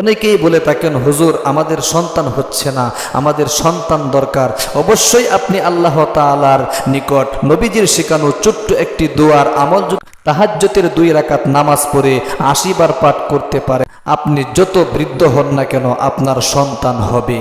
অনেকেই বলে থাকেন, হুজুর, আমাদের সন্তান হচ্ছে না, আমাদের সন্তান দরকার। অবশ্যই আপনি আল্লাহ তালার নিকট নবীজির শেখানো ছোট্ট একটি দোয়ার আমল তাহাজ্যতের দুই রাকাত নামাজ পড়ে আশীর্বার পাঠ করতে পারে। আপনি যত বৃদ্ধ হন না কেন আপনার সন্তান হবে।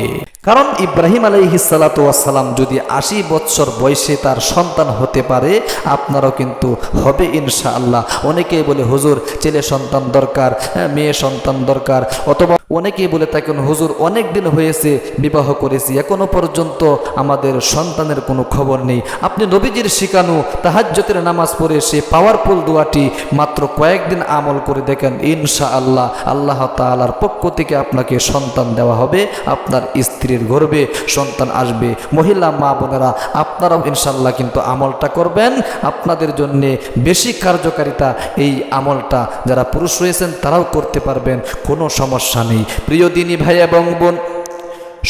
কারণ ইব্রাহিম আলাইহিসালাম যদি আশি বৎসর বয়সে তার সন্তান হতে পারে আপনারও কিন্তু হবে ইনশা আল্লাহ অনেকেই বলে হুজুর ছেলে সন্তান দরকার হ্যাঁ, মেয়ে সন্তান দরকার। অথবা অনেকেই বলে থাকেন হুজুর অনেক দিন হয়েছে বিবাহ করেছি এখনও পর্যন্ত আমাদের সন্তানের কোনো খবর নেই। আপনি নবীজির শিখানো তাহাজ্জতের নামাজ পড়ে সে পাওয়ারফুল দোয়াটি মাত্র কয়েকদিন আমল করে দেখেন ইনশা আল্লাহ আল্লাহ তাআলার পক্ষ থেকে আপনাকে সন্তান দেওয়া হবে আপনার স্ত্রীর গর্বে সন্তান আসবে, মহিলা মা বোনেরা, আপনারাও ইনশাল্লাহ কিন্তু আমলটা করবেন। আপনাদের জন্য বেশি কার্যকারিতা এই আমলটা যারা পুরুষ রয়েছেন তারাও করতে পারবেন, কোনো সমস্যা নেই। প্রিয় দিনী ভাই এবং বোন,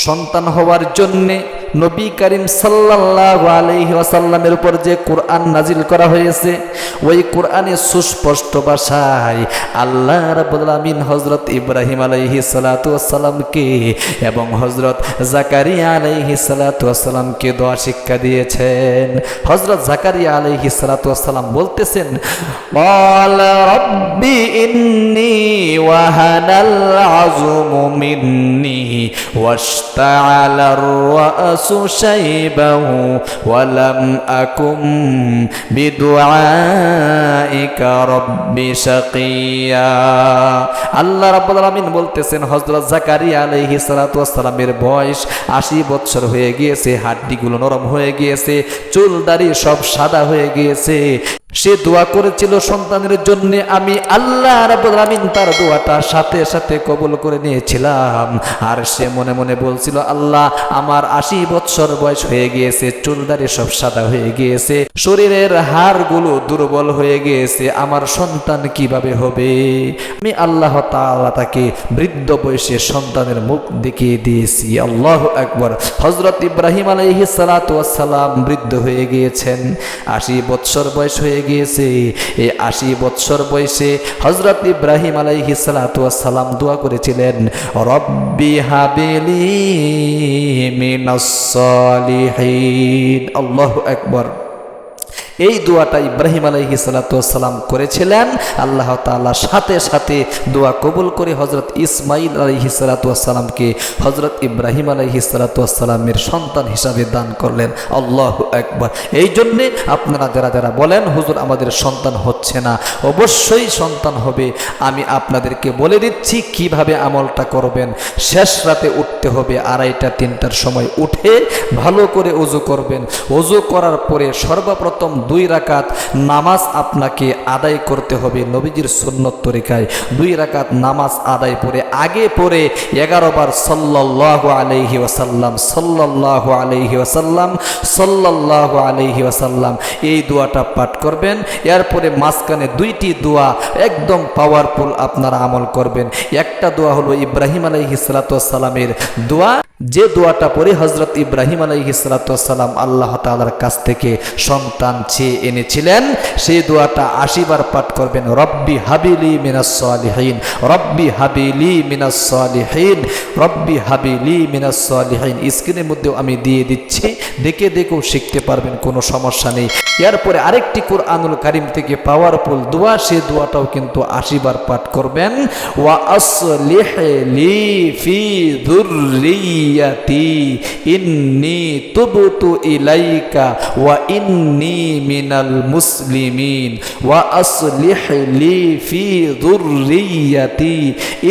সন্তান হওয়ার জন্যে নবী করিম সাল্লাহ আলহি আসাল্লামের উপর যে কোরআন নাজিল করা হয়েছে, ওই কোরআনে সুস্পষ্ট ভাষায় আল্লাহ রাবুল হজরত ইব্রাহিম আলহি সালাতামকে এবং হজরত জাকারিয়া আলহি সালাতামকে দোয়া শিক্ষা দিয়েছেন। হজরত জাকারিয়া আলহি সালাতাম বলতেছেন রব্বি ইন্নি ওয়াহানাল আজুমু মিন্নি الرأس شيبا ولم أكن بدعائك رب شقيا আল্লাহ রাব্বুল আলামিন বলতেছেন হযরত জাকারিয়া আলাইহিস সালাতু ওয়াসসালামের বয়স 80 বছর হয়ে গিয়েছে হাড্ডিগুলো নরম হয়ে গিয়েছে চুল দাড়ি সব সাদা হয়ে গিয়েছে সে দোয়া করেছিল সন্তানের জন্য, আমি আল্লাহ আলামিন তার দোয়াটা সাথে সাথে কবুল করে নিয়েছিলাম। আর সে মনে মনে বলছিল, আল্লাহ, আমার আশি বৎসর বয়স হয়ে গিয়েছে, চুলদারি সব সাদা হয়ে গিয়েছে, শরীরের হাড়গুলো দুর্বল হয়ে গিয়েছে, আমার সন্তান কীভাবে হবে? আমি আল্লাহ তাআলা তাকে বৃদ্ধ বয়সে সন্তানের মুখ দেখিয়ে দিয়েছি। আল্লাহ একবার হজরত ইব্রাহিম আলাইহি সালাম বৃদ্ধ হয়ে গিয়েছেন। আশি বৎসর বয়স হয়ে গিয়েছে। এই আশি বৎসর বয়সে হজরত ইব্রাহিম আলাইহি সালাম দোয়া করেছিলেন, রব্বি হাবিলি মিনাস আল্লাহু আকবার। এই দোয়াটা ইব্রাহিম আলহি সালাম করেছিলেন। আল্লাহ তাআলা সাথে সাথে দোয়া কবুল করে হজরত ইসমাইল আলহি সালাতামকে হজরত ইব্রাহিম আলহি সালাতামের সন্তান হিসাবে দান করলেন। আল্লাহ একবার এই জন্যে আপনারা যারা যারা বলেন, হুজুর, আমাদের সন্তান হচ্ছে না। অবশ্যই সন্তান হবে। আমি আপনাদেরকে বলে দিচ্ছি কীভাবে আমলটা করবেন। শেষ রাতে উঠতে হবে, আড়াইটা, তিনটার সময় উঠে ভালো করে অজু করবেন। অজু করার পরে সর্বপ্রথম দুই রাকাত নামাজ আপনাকে আদায় করতে হবে নবীজির সুন্নত তরিকায়। দুই রাকাত নামাজ আদায় পরে, আগে পরে এগারো বার সাল্লাহ আলহি ওয়াসাল্লাম সাল্লাহ আলহি ওয়াসাল্লাম সাল্লাহ আলহি ওয়াসাল্লাম এই দোয়াটা পাঠ করবেন। এরপরে মাঝখানে দুইটি দোয়া একদম পাওয়ারফুল আপনারা আমল করবেন। একটা দোয়া হলো ইব্রাহিম আলহি সালাতামের দোয়া। যে দোয়াটা পরে হজরত ইব্রাহিম আলহি সালাতাম আল্লাহ তালার কাছ থেকে সন্তান চেয়ে এনেছিলেন সেই দোয়াটা আশিবার পাঠ করবেন, রব্বি হাবিলি মিনাসলিহীন রব্বি হাবিলি মিনাসলিহীন রব্বি হাবিলি মিনাসলিহীন স্ক্রিনের মধ্যেও আমি দিয়ে দিচ্ছি, দেখে দেখেও শিখতে পারবেন, কোনো সমস্যা নেই। এরপরে আরেকটি কোরআনুল কারিম থেকে পাওয়ারফুল দোয়া, সে দোয়াটাও কিন্তু আশিবার পাঠ করবেন, ওয়া আসলিহ লি ফি দুররিয়াতি, ইন্নি তুবতু ইলাইকা, ওয়া ইন্নি মিনাল মুসলিমিন ওয়া আসলিহ লি ফি দুররিয়াতি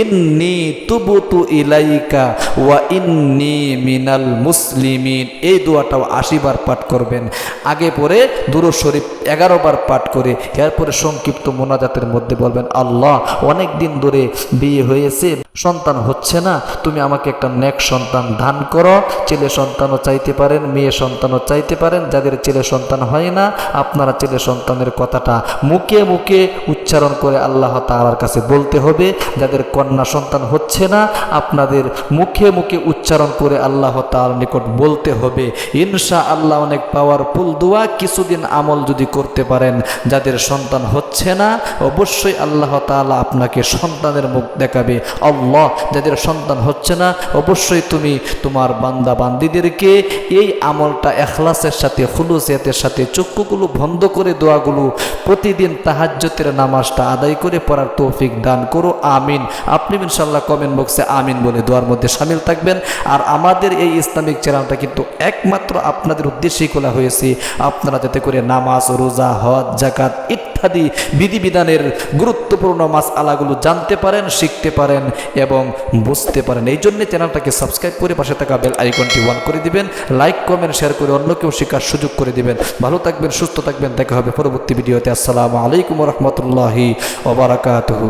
ইন্নি তুবতু ইলাইকা ওয়া ইন্নি মিনাল মুসলিমিন। এই দোয়াটাও আশিবার পাঠ করবেন। আগে পরে দুরু শরীফ এগারো বার পাঠ করে, এরপরে সংক্ষিপ্ত মোনাজাতের মধ্যে বলবেন, আল্লাহ, অনেক দিন ধরে বিয়ে হয়েছে, সন্তান হচ্ছে না, তুমি আমাকে একটা নেক সন্তান দান করো। ছেলে সন্তানও চাইতে পারেন, মেয়ে সন্তানও চাইতে পারেন, যাদের ছেলে সন্তান হয় না আপনারা ছেলে সন্তানের কথাটা মুখে মুখে উচ্চারণ করে আল্লাহ তাআলার কাছে বলতে হবে। যাদের কন্যা সন্তান হচ্ছে না, আপনাদের মুখে মুখে উচ্চারণ করে আল্লাহ তাআলার নিকট বলতে হবে। ইনশা আল্লাহ অনেক পাওয়ারফুল দোয়া, কিছুদিন আমল যদি করতে পারেন। যাদের সন্তান হচ্ছে না, অবশ্যই আল্লাহ তাআলা আপনাকে সন্তানের মুখ দেখাবে। আল্লাহ, যাদের সন্তান হচ্ছে না, অবশ্যই তুমি তোমার বান্দা বান্দিদেরকে এই আমলটা এখলাসের সাথে, খুলুসিয়াতের সাথে চক্ষুগুলো বন্ধ করে দোয়াগুলো, প্রতিদিন তাহাজ্যতের নামাজটা আদায় করে পড়ার তৌফিক দান করো, আমিন। আপনি ইনশাল্লাহ কমেন্ট বক্সে আমিন বলে দোয়ার মধ্যে সামিল থাকবেন। আর আমাদের এই ইসলামিক চ্যানেলটা কিন্তু একমাত্র আপনাদের উদ্দেশ্যেই খোলা হয়েছে। আপনারা যাতে করে নামাজ, রোজা, হজ জাকাত ইত্যাদি বিধিবিধানের গুরুত্বপূর্ণ মাস আলাগুলো জানতে পারেন, শিখতে পারেন এবং বুঝতে পারেন। এই জন্য চ্যানেলটাকে সাবস্ক্রাইব করে পাশে থাকা বেল আইকনটি ওয়ান করে দিবেন। লাইক কমেন্ট শেয়ার করে অন্যকেও শেখার সুযোগ করে দিবেন। ভালো থাকবেন সুস্থ থাকবেন দেখা হবে পরবর্তী ভিডিওতে। আসসালামু আলাইকুম রহমতুল্লাহি ওবরাকাতহু